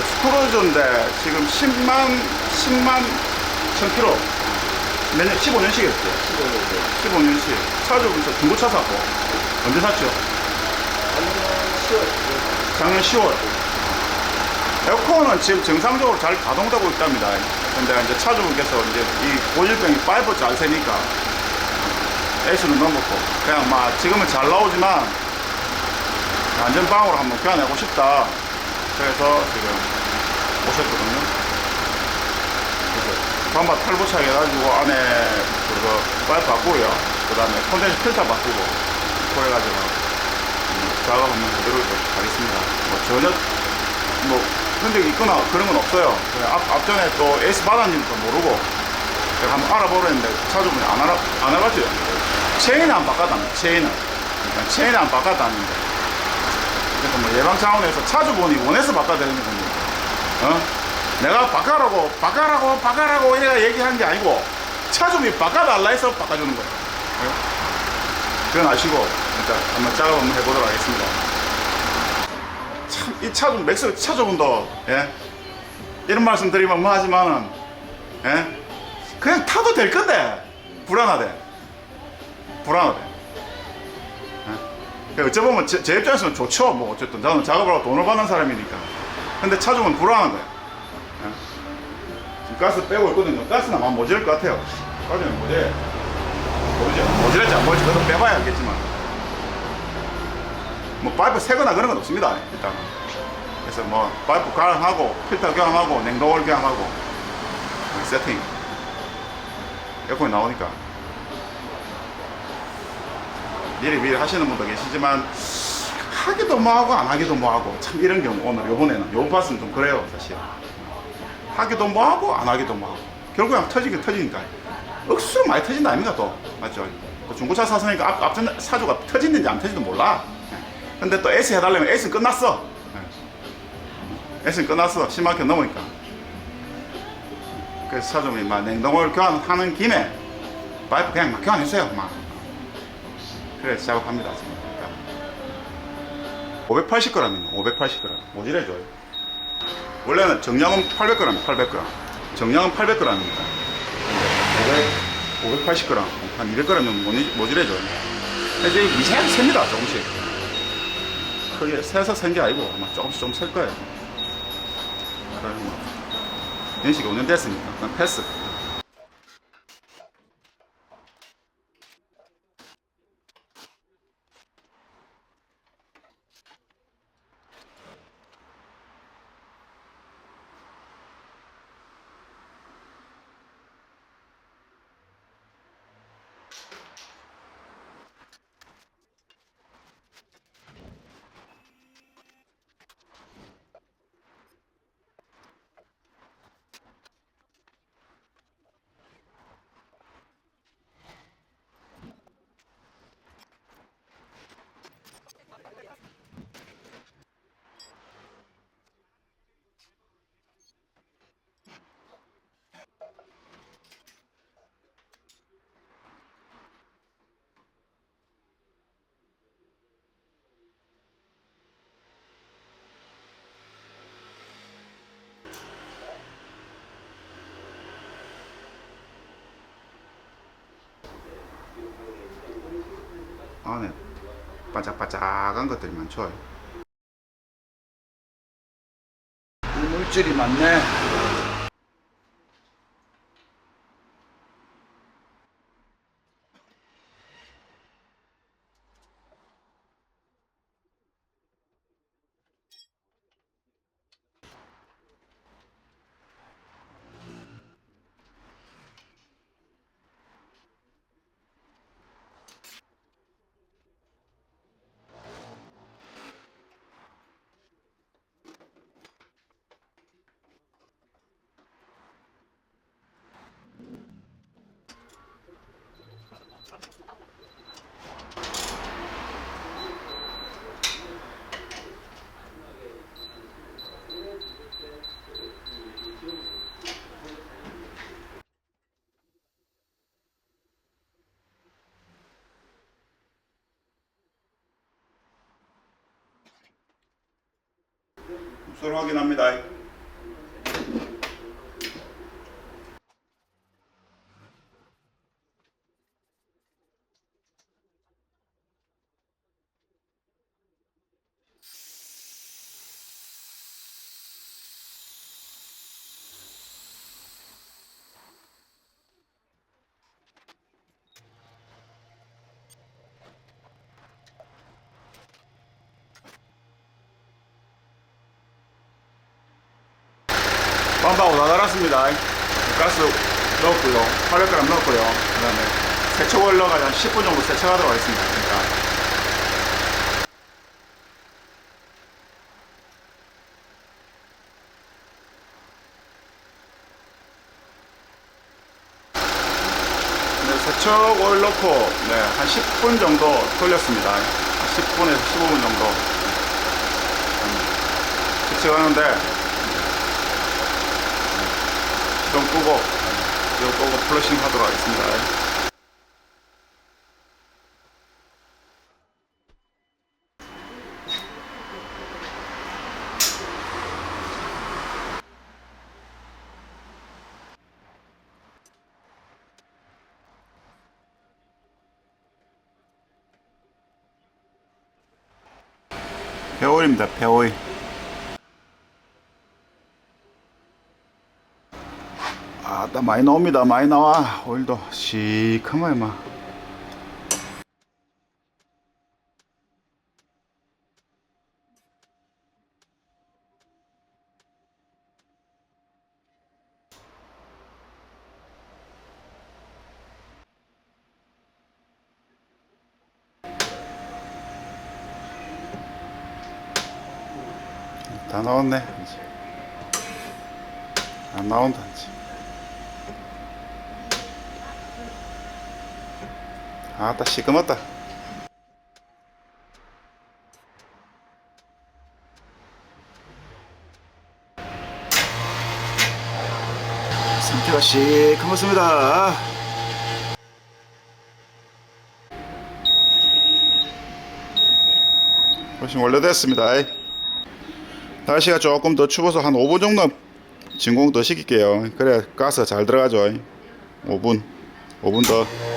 엑스크루즈인데 지금 10만 10만 1000km 몇년 15년씩이었죠 15년씩 차주분서 중고차 샀고. 언제 샀죠? 작년 10월. 에어컨은 지금 정상적으로 잘 가동되고 있답니다. 근데 이제 차주분께서 이제 이 고질병이 파이프 잘 새니까 에이스는 넘었고. 그냥 막 지금은 잘 나오지만 안전방으로 한번 교환하고 싶다 그래서 지금 오셨거든요. 그래서 반바 탈부착 해가지고 안에 그거 파이프 바꾸고요. 그 다음에 콘덴서 필터 바꾸고 그래가지고 음, 작업 한번 해드리도록 하겠습니다. 뭐 전혀 뭐 흔적이 있거나 그런 건 없어요. 앞, 앞전에 또 에이스 받았는지도 모르고 제가 한번 알아보려는데 차주분이 안, 알아, 안 알아봤죠. 체인 안 바꿨답니다 체인은. 그러니까 체인 안 바꿨다는데 그래서 뭐 예방 차원에서 차주분이 원해서 바꿔드리는 겁니다 어? 내가 바꿔라고 바꿔라고 바꿔라고 얘가 얘기한 게 아니고 차주분이 바꿔달라 해서 바꿔주는 거예요 예? 그건 아시고 일단 한번 작업 한번 해보도록 하겠습니다 참 이 차주 맥스 차주분도 예? 이런 말씀 드리면 뭐 하지만은 예? 그냥 타도 될 건데 불안하대 불안하대 예? 어찌 보면 제, 제 입장에서는 좋죠. 뭐 어쨌든 저는 작업을 하고 돈을 받는 사람이니까. 근데 차주분 불안한 거야 예? 지금 가스 빼고 있거든요. 가스는 아마 모자랄 것 같아요. 가스는 모자래 모르죠 모자랄지 안 모자랄지 그것도 빼봐야 알겠지만. 뭐 파이프 새거나 그런 건 없습니다. 일단 그래서 뭐 파이프 교환하고 필터 교환하고 냉동을 교환하고 세팅. 에어컨이 나오니까 미리 미리 하시는 분도 계시지만 하기도 뭐하고 안 하기도 뭐하고 참 이런 경우 오늘 요번에는 요번 파스는 좀 그래요 사실. 하기도 뭐하고 안 하기도 뭐하고. 결국엔 터지긴 터지니까. 억수로 많이 터진다 아닙니까 또? 맞죠? 또 중고차 사서니까 앞, 앞전 사주가 터지는지 안 터지는지 몰라. 근데 또 S 해달라면 S는 끝났어. S는 끝났어. 10만 켜 넘으니까. 그래서 막 냉동을 교환하는 김에 파이프 그냥 막 교환했어요 막 그래서 작업합니다. 지금 580g입니다 580g 모질해 줘요 원래는 정량은 800g 800g 정량은 800g입니다. 580g 한 200g 정도 모지- 모질해 줘요 이제 미세하게 셉니다 조금씩. 크게 세서 센 게 아니고 아마 조금씩 좀 셀 거예요. 그래서 뭐 연식이 5년 됐으니까 패스 안에 반짝반짝한 것들이 많죠. 물질이 많네 입술 확인합니다 반바고 다 달았습니다. 가스 넣었고요. 800g 넣었고요. 그 다음에 세척을 넣어가지고 한 10분 정도 세척하도록 하겠습니다. 그러니까 네, 세척을 넣고 네, 한 10분 정도 돌렸습니다. 한 10분에서 15분 정도 음, 세척하는데 네, 시동 끄고 끄고 플러싱 하도록 하겠습니다. 배오일입니다. 배오일. 아, 나 많이 나옵니다. 많이 나와. 오일도 시커먼 막. 다 나왔네. 이제. 안 나온다. 이제. 아따 시커멓다. 상태가 시커멓습니다. 훨씬 원래됐습니다. 날씨가 조금 더 추워서 한 5분 정도 진공 더 시킬게요. 그래 가스 잘 들어가죠. 5분, 5분 더.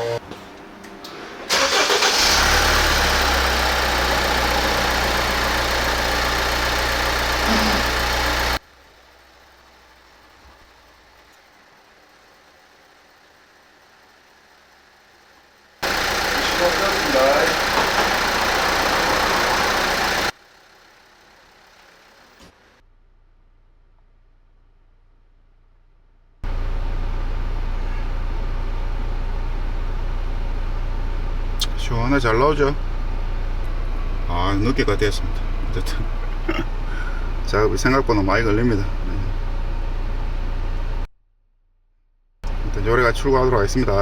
시원하게 잘 나오죠? 아 늦게가 됐습니다. 어쨌든. 작업이 생각보다 많이 걸립니다. 네. 일단 요래가 출고하도록 하겠습니다